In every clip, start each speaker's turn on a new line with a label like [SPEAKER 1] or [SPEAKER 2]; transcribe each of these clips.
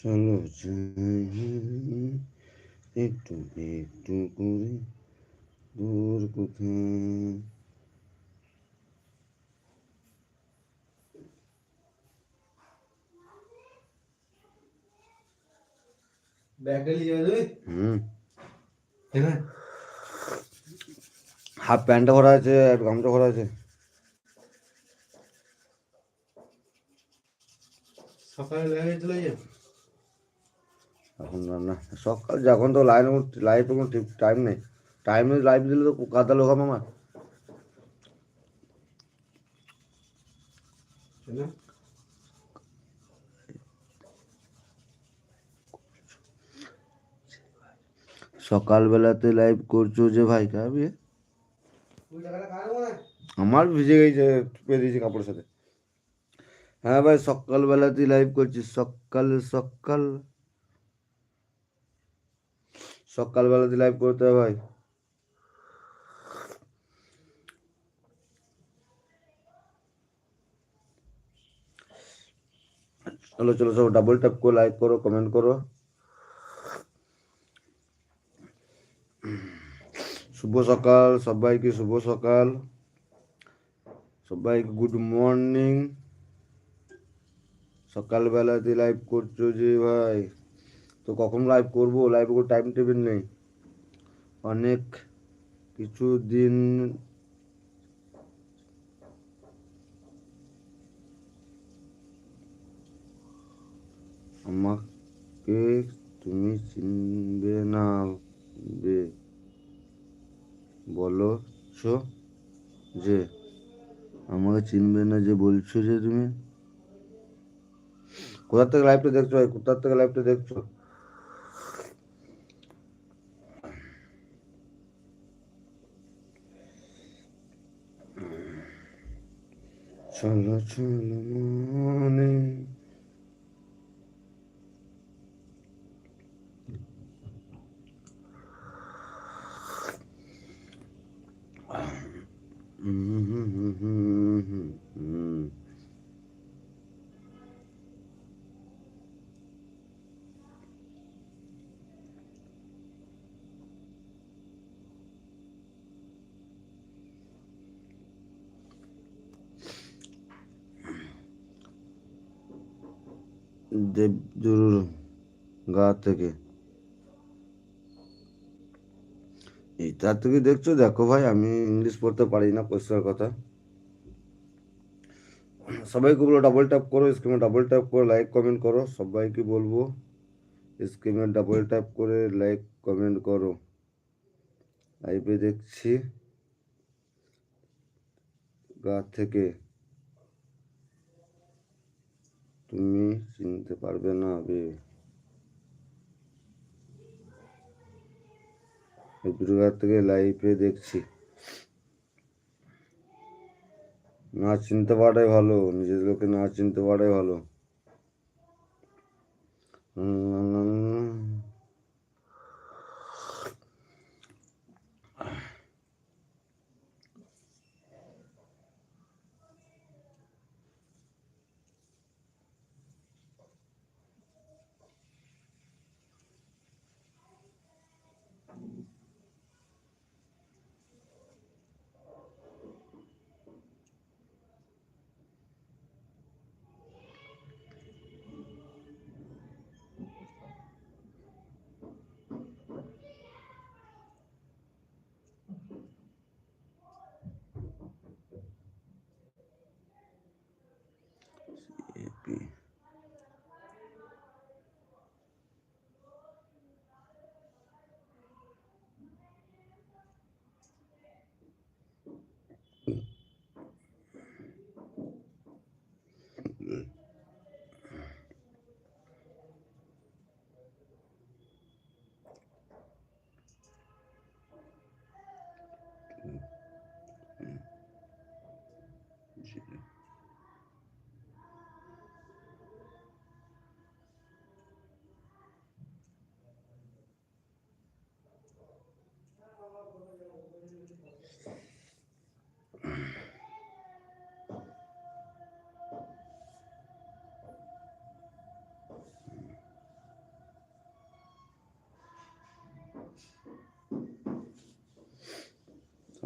[SPEAKER 1] চলো একটু একটু করে দূর কোথায় হাফ প্যান্টটা ভরা আছে আর গামছা ভরা আছে।
[SPEAKER 2] সকালে লেগে চলে যাবে?
[SPEAKER 1] এখন রান্না সকাল যখন তো লাইন লাইফে কোনো ঠিক টাইম নেই। টাইমে লাইফ দিলে তো কাদা লোক আমার? সকালবেলাতে লাইভ করছ যে ভাই খাবি আমার ভিজে গেছে দিয়েছি কাপড়ের সাথে। হ্যাঁ ভাই সকালবেলাতেই লাইভ করছি সকাল সকাল। সকালবেলাতে লাইভ করতে হবে ভাই। চলো চলো, সব ডাবল ট্যাপ করো লাইক করো কমেন্ট করো। শুভ সকাল, সবাইকে শুভ সকাল। সবাইকে গুড মর্নিং সকালবেলাতে লাইভ করছ যে ভাই। তো কখন লাইভ করব? লাইভে কোনো টাইম টেবিল নেই। অনেক কিছু দিন আমাকে তুমি চিনবে না বলছ যে, আমাকে চিনবে না যে বলছো যে তুমি? কোথা থেকে লাইভটা দেখছ ভাই? কোথা থেকে লাইভটা দেখছ? চলো চলো মনে দেবদুর গা থেকে। তার থেকে দেখছ? দেখো ভাই, আমি ইংলিশ পড়তে পারি না, পরিষ্কার কথা। সবাইকে বলো ডাবল ট্যাপ করো স্ক্রিনে ডাবল ট্যাপ করে লাইক কমেন্ট করো। সবাইকে বলব স্ক্রিনে ডাবল ট্যাপ করে লাইক কমেন্ট করো। লাইভে দেখছি। গা থেকে। তুমি চিনতে পারবে না বে। দুর্গা থেকে লাইভে দেখছি। না চিনতে পারাই ভালো, নিজের লোকে না চিনতে পারাই ভালো।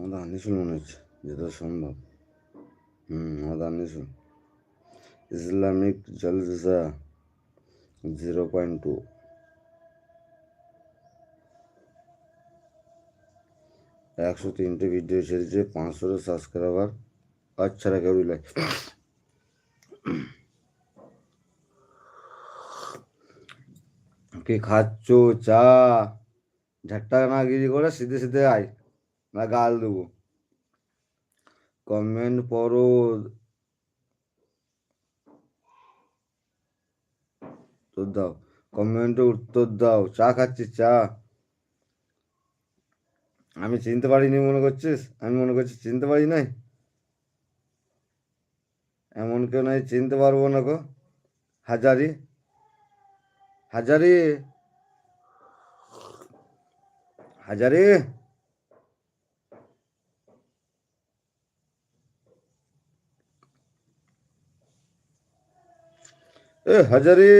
[SPEAKER 1] আমাদের আনিসুল মনে হচ্ছে যেটা সম্ভব। হুম আমাদের Anisul Islamic Jalsa zero point two. একশো তিনটে ভিডিও ছেড়েছে পাঁচশো সাবস্ক্রাইবার আচ্ছা রে কেউ লাইক কি খাচ্ছ? চা। ঝাট্টা না গিরি করে সিধে সিধে আয়। না গাল দেবো কমেন্ট পড়ো। উত্তর দাও। কমেন্টে উত্তর দাও। চা খাচ্ছিস? চা। আমি চিনতে পারিনি মনে করছিস? আমি মনে করছি চিনতে পারি নাই? এমন কেউ নাই, চিনতে পারব না গো। হাজারি। হাজারি। হাজারি। এ হাজারি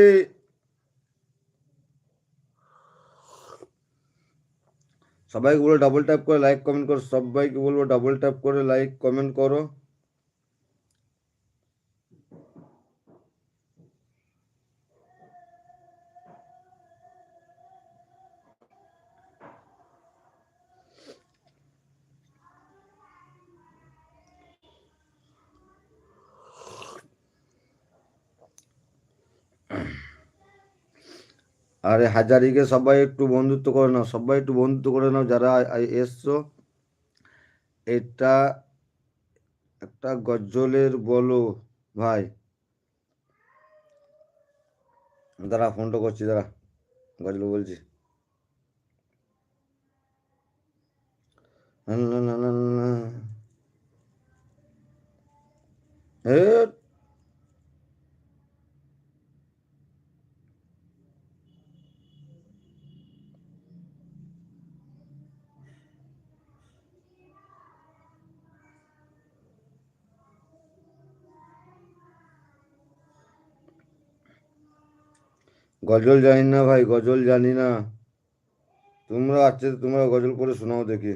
[SPEAKER 1] সবাইকে বলো ডাবল ট্যাপ করে লাইক কমেন্ট করো সবাইকে বলব ডাবল ট্যাপ করে লাইক কমেন্ট করো আরে হাজারিকে সবাই একটু বন্ধুত্ব করে নাও, সবাই একটু বন্ধুত্ব করে নাও যারা এসছো। এটা একটা গজলের বলো ভাই। দাঁড়া, ফোনটা করছি, দাঁড়া। গজল বলছি। না না না না গজল জানি না ভাই গজল জানি না। তোমরা আছে তোমরা গজল করে শোনাও দেখি।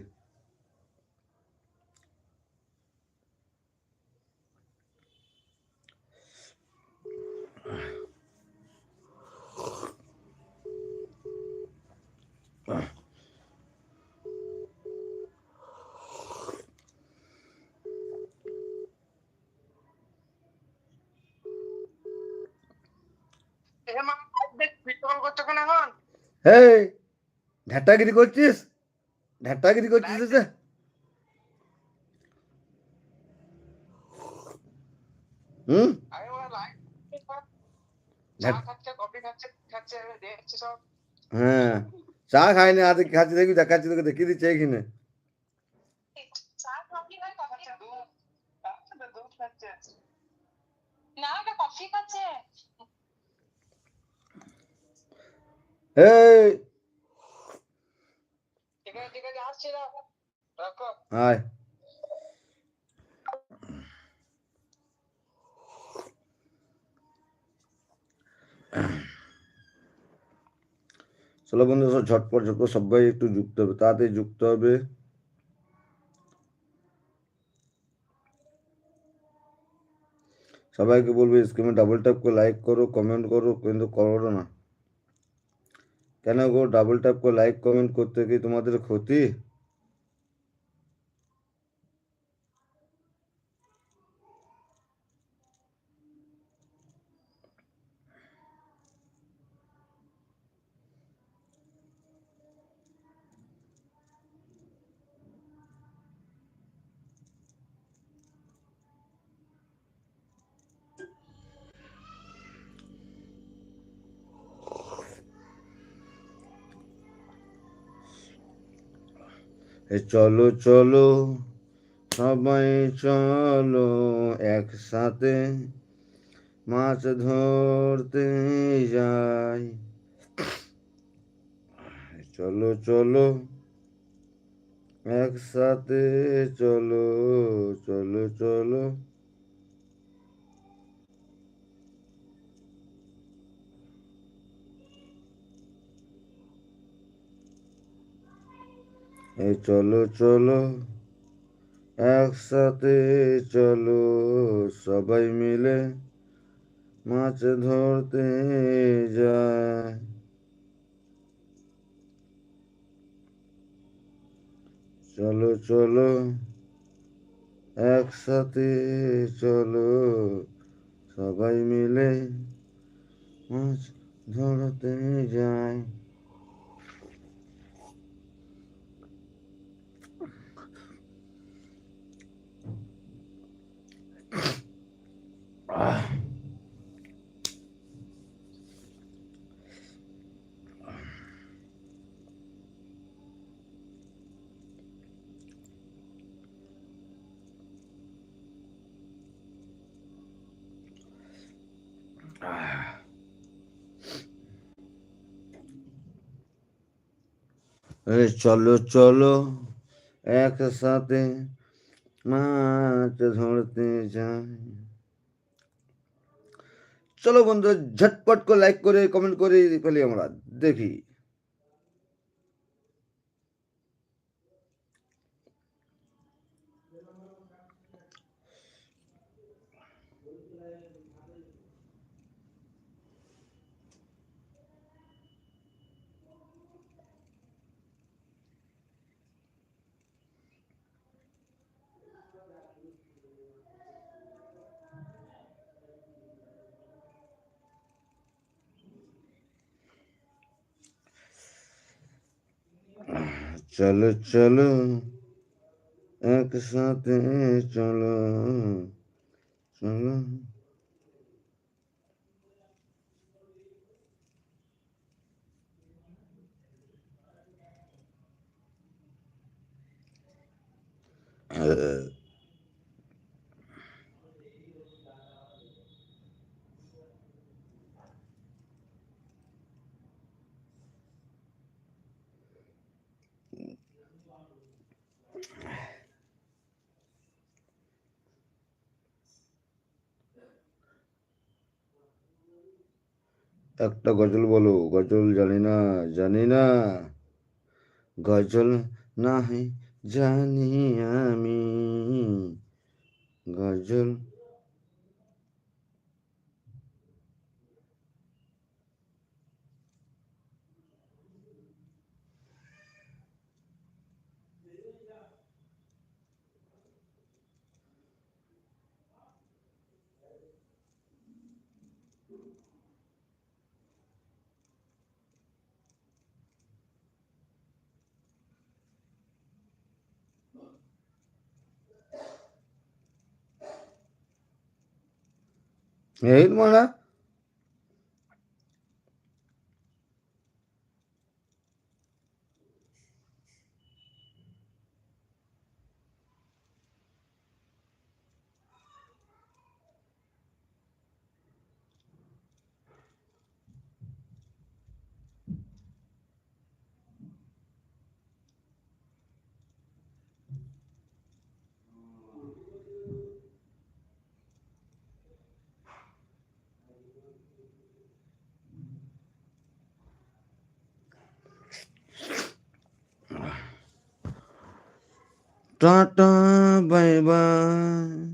[SPEAKER 1] হেই ঢাটাগিরি করছিস? ঢাটাগিরি করছিস এসে? হুম? ঢাট- হ্যাঁ চা খাইনি আজ খাচ্ছি দেখবি দেখাচ্ছি তোকে দেখিয়ে দিচ্ছে এইখানে।
[SPEAKER 3] না কফি খাচ্ছে।
[SPEAKER 1] এই
[SPEAKER 3] ঠিক আছে ঠিক আছে আসছি না রাখো
[SPEAKER 1] আয় চলো বন্ধু সব ঝটপট ঝটপট সবাই একটু যুক্ত হবে তাড়াতাড়ি যুক্ত হবে সবাইকে বলব স্ক্রিনে ডাবল ট্যাপ করে লাইক করো কমেন্ট করো কিন্তু করো না কেন গো? ডাবল ট্যাপ করে লাইক কমেন্ট করতে কি তোমাদের ক্ষতি? চলো চলো সবাই চলো একসাথে মাছ ধরতে যাই। চলো চলো একসাথে চলো চলো চলো এই চলো চলো, একসাথে চলো, সবাই মিলে মাছ ধরতে যায়। চলো চলো, একসাথে চলো, সবাই মিলে মাছ ধরতে যায়। চলো চলো। একসাথে মাছ ধরতে যাই। চলো বন্ধু ঝটপট করে লাইক করে কমেন্ট করে ফেলি আমরা দেখি। চলো চলো একসাথে চলো চলো আহ, একটা গজল বলো গজল জানি না জানি না। গজল নাহি জানি আমি। গজল এই ta ta bye bye